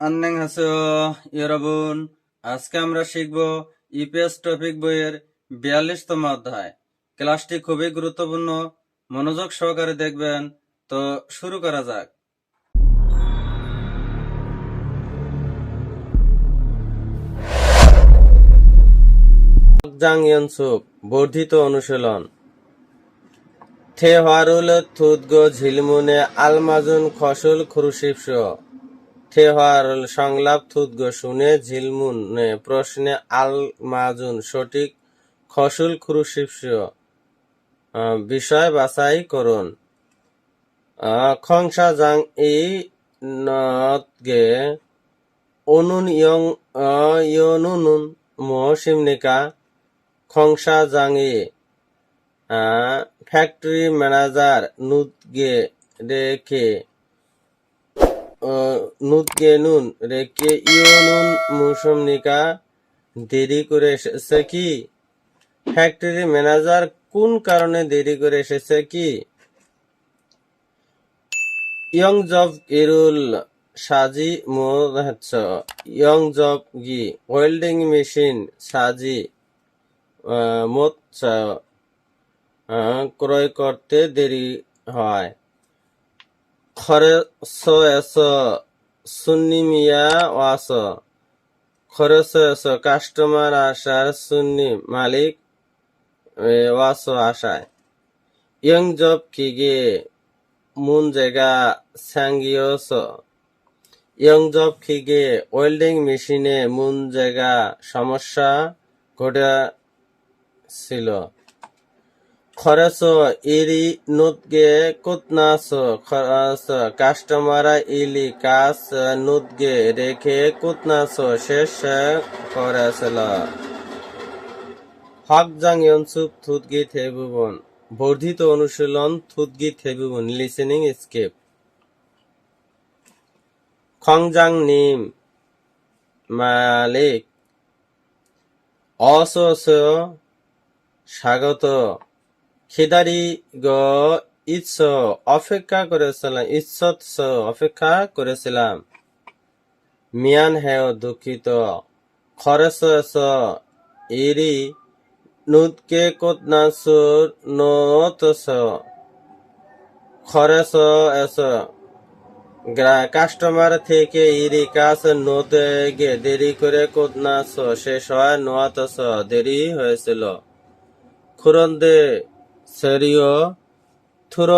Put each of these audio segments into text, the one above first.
আন্নেং হাসো ইয়রাবুন। আজকে আমরা শিখব ইপিএস টপিক বইয়ের বিয়াল্লিশতম অধ্যায়। ক্লাসটি খুবই গুরুত্বপূর্ণ, মনোযোগ সহকারে দেখবেন। তো শুরু করা যাক। জাং বর্ধিত অনুশীলন। থেহারুল থুদগ ঝিলমুনে আলমাজুন খসুল খুরুশিপস থেহারুল সংলাপ থুদগ শুনে ঝিলমুনে প্রশ্নে আল মাজুন সঠিক খসুল খুরুশিপস বিষয় বাছাই করুন। খংসা জাং ই নতগে অনুন ইয়ং ইয়নুনুন মো সিমনিকা খংসা জাংই ফ্যাক্টরি ম্যানেজার নুতগে রেখে নুতগে নুন রেখে ইয়নুন মুসমনিকা দেরি করে এসেছে কি? ফ্যাক্টরি ম্যানেজার কোন কারণে দেরি করে এসেছে কি? ইয়ং জব ইরুল সাজি মোহচ্ছ। ইয়ং জব গি, ওয়েল্ডিং মেশিন সাজি মোচ্ছ। ক্রয় করতে দেরি হয়। খরচ এস, সুন্নি ওয়াস। খরচ কাস্টমার আসার সুন্নি মালিক ওয়াস আসায়। ইয়ং জব কিগে মুন জায়গা স্যাঙ্গিয়স ইয়ং জব খিগে ওয়েল্ডিং মেশিনে মুন জায়গা সমস্যা ঘটেছিল খরচ ইরি নুতগে কুতনাস, খরচ কাস্টমারা ইলি কাস নুতগে রেখে কুতনাস, শেষ করেছিল হকজাং ইয়নসুক থুতগি থেবুবন বর্ধিত অনুশীলন থুতগি থেবুবন লিসেনিং স্কেপ। খংজাং নিম মালিক। অস স্বাগত। খিদারি গ ইচ্ছ অপেক্ষা করেছিলাম ইচ্ছত অপেক্ষা করেছিলাম। মিয়ান হেও দুঃখিত। খরচ ইরি নুদকে কোতনাসুর নোতস খরচ এস কাস্টমার থেকে ইরি কাজ নোতে গে দেরি করে কোতনাস শেষ হয় নোয়াতস দেরি হয়েছিল খুরন্দে সেরিও থুর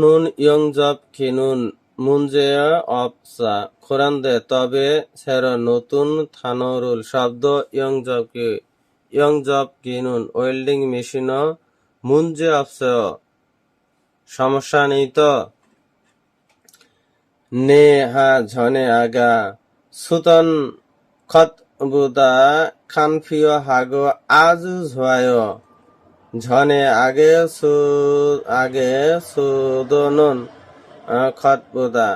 নুন ইয়ং জব খিনুন মুনজে অপসা খুরান্দে তবে সের নতুন থানরুল শব্দ ইয়ং জব কি ইয়ং জব কিনুন ওয়েল্ডিং মেশিন মুনজে অপস সমস্যা নেই তো নে হা ঝনে আগা সুতন খত বুদা খানফিও হাগো আজু ঝোয়ায় ঝনে আগে সু, আগে সুদনন খত বুদা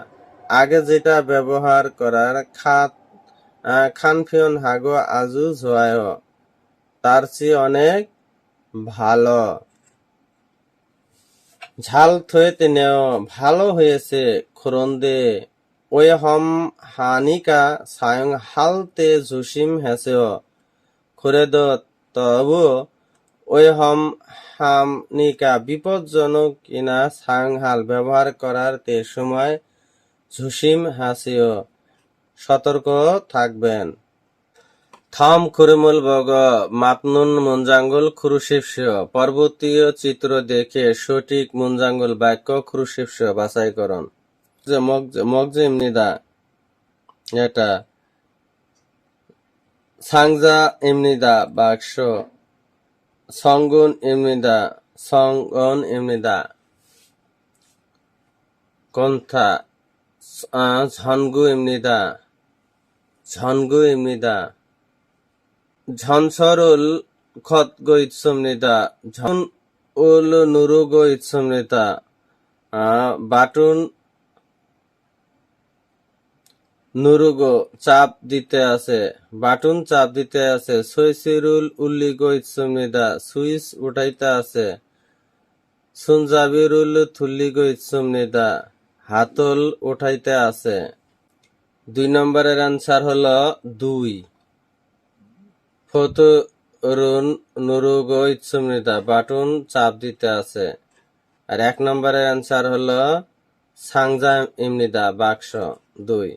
আগে যেটা ব্যবহার করার খাত খানফিয়ন হাগো আজু ঝোয়ায় তার চেয়ে অনেক ভালো। ঝাল থয়েতে নেও ভালো হয়েছে খুরন্দে। ওই হম হানিকা সায়ং হালতে জুসিম হেসেও। খুরেদ তবু ওই হম হামনিকা বিপজ্জনক কিনা সাংহাল ব্যবহার করার তে সময় ঝুসিম হাসিও। সতর্ক থাকবেন। থম খুরমুল বগ, মাতনুন মুঞ্জাঙ্গুল খুরুশিপস পর্বতীয় চিত্র দেখে সঠিক মুঞ্জাঙ্গুল বাক্য খুরুশিপস বাছাই করুন। যে মগজে এমনিদা এটা। সাংজা এমনিদা বাক্স সঙ্গুন এমনিদা সঙ্গন এমনিদা কন্থা ঝনগু এমনিদা ঝনগু এমনিদা ঝনসরুল খতগ ইৎসমনিতা ঝন উল নুরুগ ইৎসমনিতা বাটুন নুরুগ চাপ দিতে আছে, বাটুন চাপ দিতে আছে, সৈসিরুল উল্লিগ ইৎসমনিদা সুইচ উঠাইতে আছে, সুনজাবিরুল থুল্লিগ ইৎসমনিদা হাতল উঠাইতে আছে। দুই নম্বরের আনসার হলো দুই। ফতুরুন নুরুগ ইচ্ছুমৃতা বাটুন চাপ দিতে আছে। আর এক নম্বরের অ্যান্সার হলো সাংজা ইমনিদা বাক্স, দুই।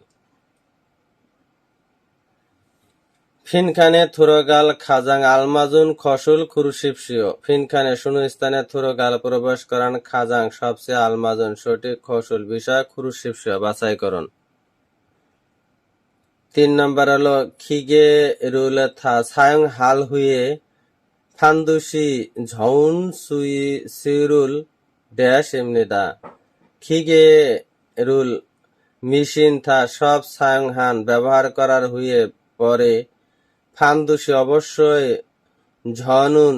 ফিনখানে থুরগাল, খাজাং, আলমাজুন, খসুল খুরুশিপসিও ফিনখানে শুনু স্থানে থুরগাল প্রবেশ করান, খাজাং সবচেয়ে আলমাজুন, সঠিক খসুল বিষয় খুরুশিপসিও বাছাই করুন। তিন নম্বর হলো, খিগে রুল থা সায়ং হাল হুয়ে, ফান্দুসি ঝৌন সুই সিরুল ড্যাশ এমনিদা খিগে রুল মিশিন থা সব সায়ং হান ব্যবহার করার হুয়ে পরে ফান্দুসি অবশ্যই ঝনুন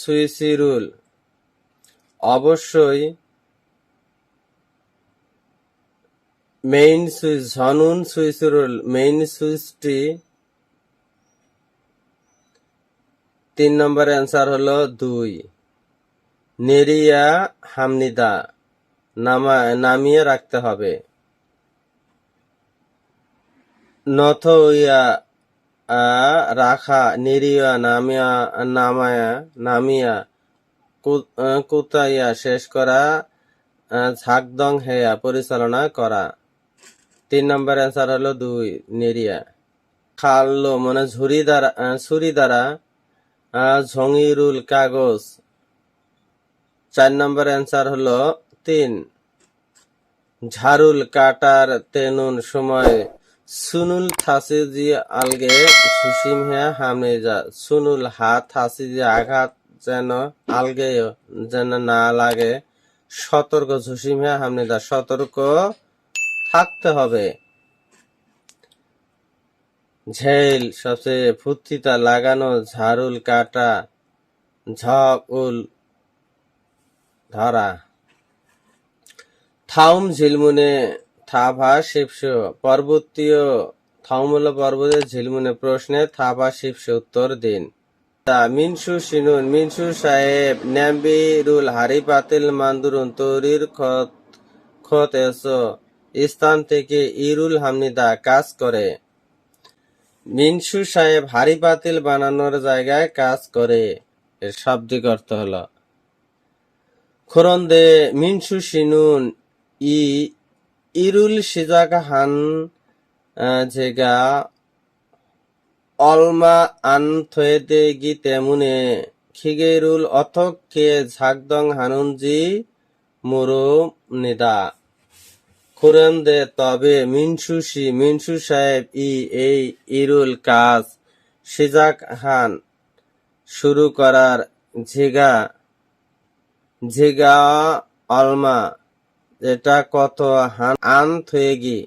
সুইসিরুল। অবশ্যই মেইন সুইচ, ঝনুন সুইসিরুল, মেইন সুইচটি তিন নম্বর অ্যান্সার হলো দুই। নেরিয়া হামনিদা, নামা, নামিয়ে রাখতে হবে। নথ ইয়া আ, রাখা নিরিয়া নামিয়া নামায়া নামিয়া কুতাইয়া শেষ করা ঝাকদং হেয়া পরিচালনা করা। তিন নম্বর অ্যান্সার হলো দুই নেরিয়া। খাল্লো মানে ঝুরি দ্বারা ছুরি দ্বারা ঝঙিরুল কাগজ। চার নম্বর অ্যান্সার হলো তিন ঝাড়ুল কাটার তেনুন সময় সুনুল থাসি জি আলগে সুসিম হে হামনে যা সুনুল হাত থাসি যে আঘাত যেন আলগে যেন না লাগে। সতর্ক সুসিম হে হামনে যা সতর্ক থাকতে হবে। ঝেল সবচেয়ে ফুর্তিতা লাগানো ঝাড়ুল কাটা ঝক উল ধরা। থাউম ঝিলমুনে থাভা শিবস পর্বতীয় থাউমুল পর্বতের ঝিলমুনে প্রশ্নে থাভা শিবস উত্তর দিন। মিনসু সিনুন, মিনসু সাহেব ন্যাম্বিরুল হারি পাতিল মান্দুরুন তৈরির খত খত এসো স্থান থেকে ইরুল হামনিদা কাজ করে। মিনসু সাহেব হারি পাতিল বানানোর জায়গায় কাজ করে, এর শাব্দিক অর্থ হলো। খোরন্দে মিনসু সিনুন ই ইরুল সিজাক হান যেগা অলমা আন থয়েতে গি তেমুনে। খিগেরুল অথকে ঝাকদং হানুনজি মুরু নিদা। খুরেন্দে তবে মিনসুসি মিনসু সাহেব ই এই ইরুল কাজ সিজাক হান শুরু করার ঝিগা ঝিগা অলমা এটা কত আন থয়েগি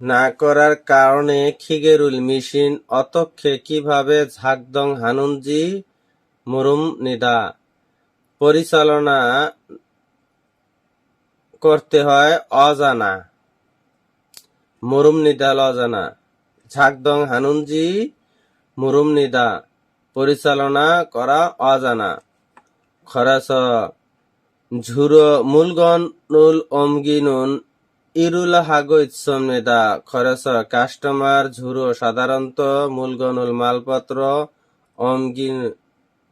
না করার কারণে খিগেরুল মেশিন অতক্ষে কীভাবে ঝাকদং হানুনজি মুরুম নিদা? পরিচালনা করতে হয় অজানা। মুরুম নিদাল অজানা ঝাকদং হানুনজি মুরুম নিদা। পরিচালনা করা অজানা। খরাস ঝুরো মূলগণ নুল অমগিনুন ইরুল হাগো ইৎসমনেদা খরচ কাস্টমার ঝুরো সাধারণত মূলগনুল মালপত্র অমগিন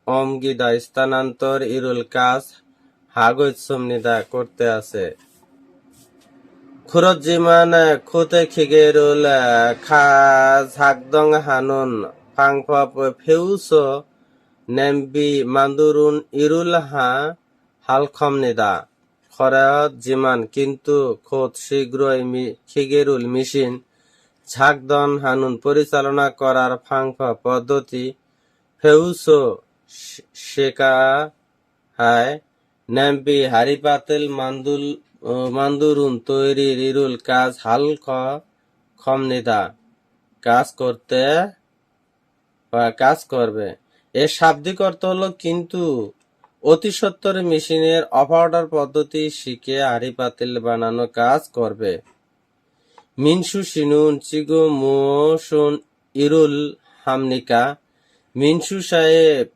অমগিদা স্থানান্তর, ইরুল কাজ হাগো ইৎসমনিদা করতে আছে। খুরত জিমান, খুতে খিগেরুল খা ঝাকদং হানুন, ফাংফাপ ফেউস, নেম্বি মান্দুরুন, ইরুল হা হালখম নিদা। খরাত জিমান, কিন্তু খোদ শীঘ্রই খিগেরুল মেশিন। ঝাকদন হানুন পরিচালনা করার ফাংফা পদ্ধতি। ফেউসো শেখা হায় নেম্পি হারিপাতেল মান্দুল মান্দুরুন তৈরি ইরুল কাজ হাল খ- খম নিদা। কাজ করতে কাজ করবে। এর শাব্দিক অর্থ হলো কিন্তু অতি সত্বর মেশিনের অপারেটর পদ্ধতি শিখে আড়ি পাতিল বানানো কাজ করবে। মিনসু সিনুন চিগো মোশন ইরুল হামনিকা মিনসু সাহেব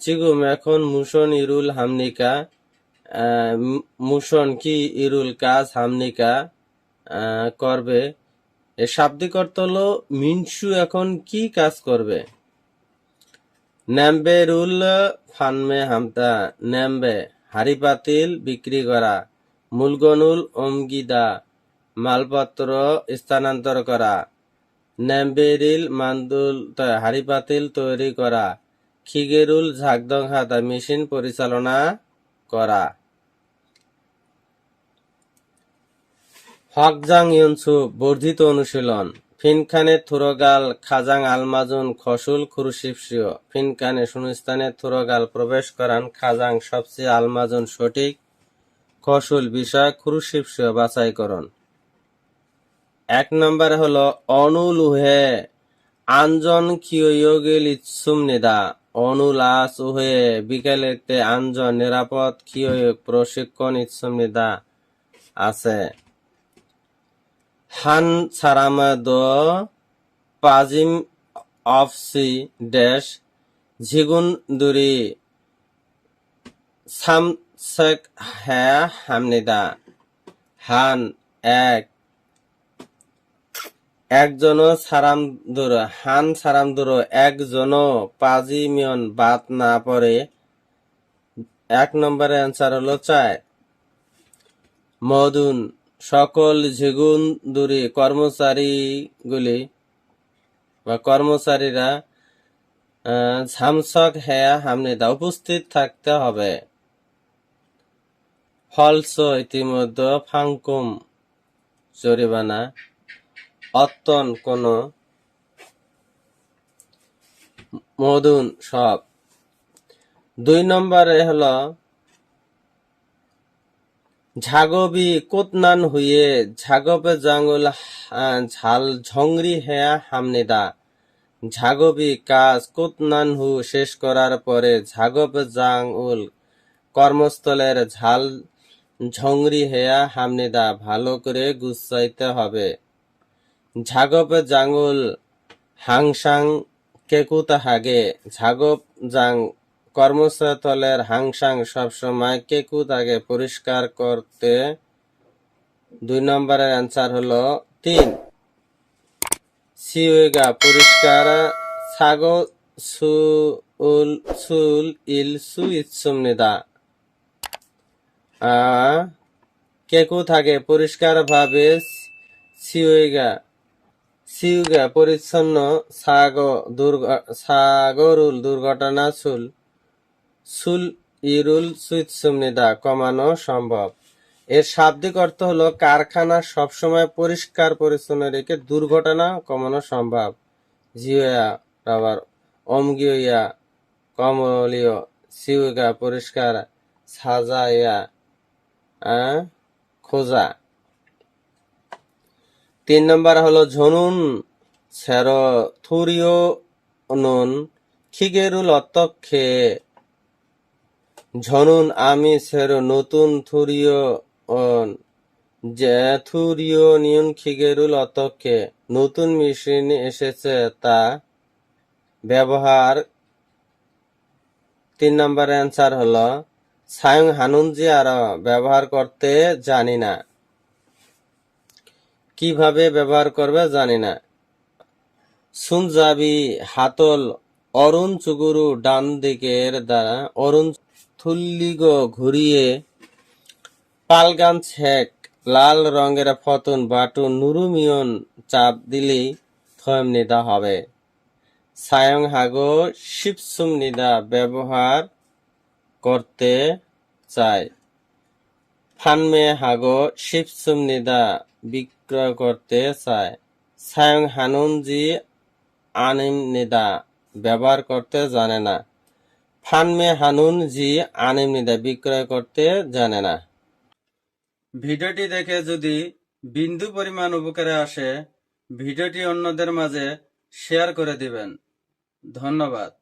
চিগুম এখন মুশন ইরুল হামনিকা আহ, মু- মুশন কি ইরুল কাজ হামনিকা করবে। এর শাব্দিক অর্থ হলো মিনসু এখন কি কাজ করবে? নেমবে রুল ফানমে হামতা, নেমবে হাড়ি পাতিল বিক্রি করা, মূলগনুল অমগিদা মালপত্র স্থানান্তর করা নেমবেরিল মান্দুল হাড়ি পাতিল তৈরি করা, খিগেরুল ঝাকদং হাতা মেশিন পরিচালনা করা। হকজাং ইউনসু বর্ধিত অনুশীলন ফিনখানে থুরগাল, খাজাং, আলমাজুন, খসুল খুরুশিপসিও ফিনখানে শূন্যস্থানে থুরগাল প্রবেশ করান খাজাং সবচেয়ে আলমাজুন সঠিক, খসুল বিষয় খুরুশিপসিও বাছাইকরণ এক নম্বরে হলো, অনুলুহে আঞ্জন কিয়োগিল ইৎসুম নিদা। অনুলাস উহে বিকেলেতে আঞ্জন নিরাপদ কিয়োগ প্রশিক্ষণ ইৎসুম নিদা আছে। হান সারামাদ পাজিম অফ অফসি ড্যাশ ঝিগুন দুরি সামসেক হ্যা হামনিদা হান এক। একজন সারাম দুর, হান সারাম দুর, একজন পাজিমিয়ন বাত না পড়ে। এক নম্বরের অ্যান্সার হলো চার। মদুন সকল ঝিগুন দূরে কর্মচারীগুলি বা কর্মচারীরা ঝামসক হ্যাঁ হামনিদা উপস্থিত থাকতে হবে। ফলস ইতিমধ্যে ফাংকুম জরিমানা। অত্যন কোন মদুন সব। দুই নম্বরে হলো ঝাগবি কোতনান হুয়ে ঝাগবে জাঙ্গুল ঝাল ঝংরি হেয়া হামনিদা। ঝাগবি কাজ কোতনান হু শেষ করার পরে ঝাগবে জাঙ্গুল কর্মস্থলের ঝাল ঝংরি হেয়া হামনিদা ভালো করে গুছাইতে হবে। ঝাগবে জাঙ্গুল হাংসাং কেকুতা হাগে ঝাগব জাং কর্মস্থলের হাংসাং সবসময় কেকু আগে পরিষ্কার করতে। দুই নম্বরের অ্যান্সার হলো তিন। সিউগা পরিষ্কার সুল ইল সু ইৎসুম নিদা কেকু থাকে পরিষ্কার ভাবে সিউগা সিউগা পরিচ্ছন্ন সাগ দুর্ঘ সাগরুল দুর্ঘটনা সুল সুল ইরুল সুইৎসুমনিদা কমানো সম্ভব। এর শাব্দিক অর্থ হলো কারখানা সবসময় পরিষ্কার পরিচ্ছন্ন রেখে দুর্ঘটনা কমানো সম্ভব। জিওয়া আবার অমগিয়া কমলীয় সিউগা পরিষ্কার সাজাইয়া আহ, খোঁজা। তিন নম্বর হলো ঝনুন সের থুরিও নুন খিগেরুল অতক্ষে ঝনুন আমি সের নতুন থুরিও অন। যে থুরিও নিয়ন খিগেরুল অতক্ষে নতুন মেশিন এসেছে তা ব্যবহার। তিন নম্বর অ্যান্সার হলো, সায়ং হানুনজি আর ব্যবহার করতে জানি না। কীভাবে ব্যবহার করবে জানি না। সুনজাবি হাতল অরুণ চুগুরু ডান দিকের দ্বারা, অরুণ থুল্লিগ ঘুরিয়ে পালগান ছেক, লাল রঙের ফতন বাটুন নুরুমিয়ন চাপ দিলেই থয়ম নিদা হবে। সায়ং হাগো শিবসুম নিদা ব্যবহার করতে চায়। ফানমে হাগো শিবসুম নিদা বিক্রয় করতে চায়। সায়ং হানুনজি আনিম নিদা ব্যবহার করতে জানে না। ফানমে হানুন জি আনিম নিদা বিক্রয় করতে জানে না। ভিডিওটি দেখে যদি বিন্দু পরিমাণ উপকারে আসে, ভিডিওটি অন্যদের মাঝে শেয়ার করে দিবেন। ধন্যবাদ।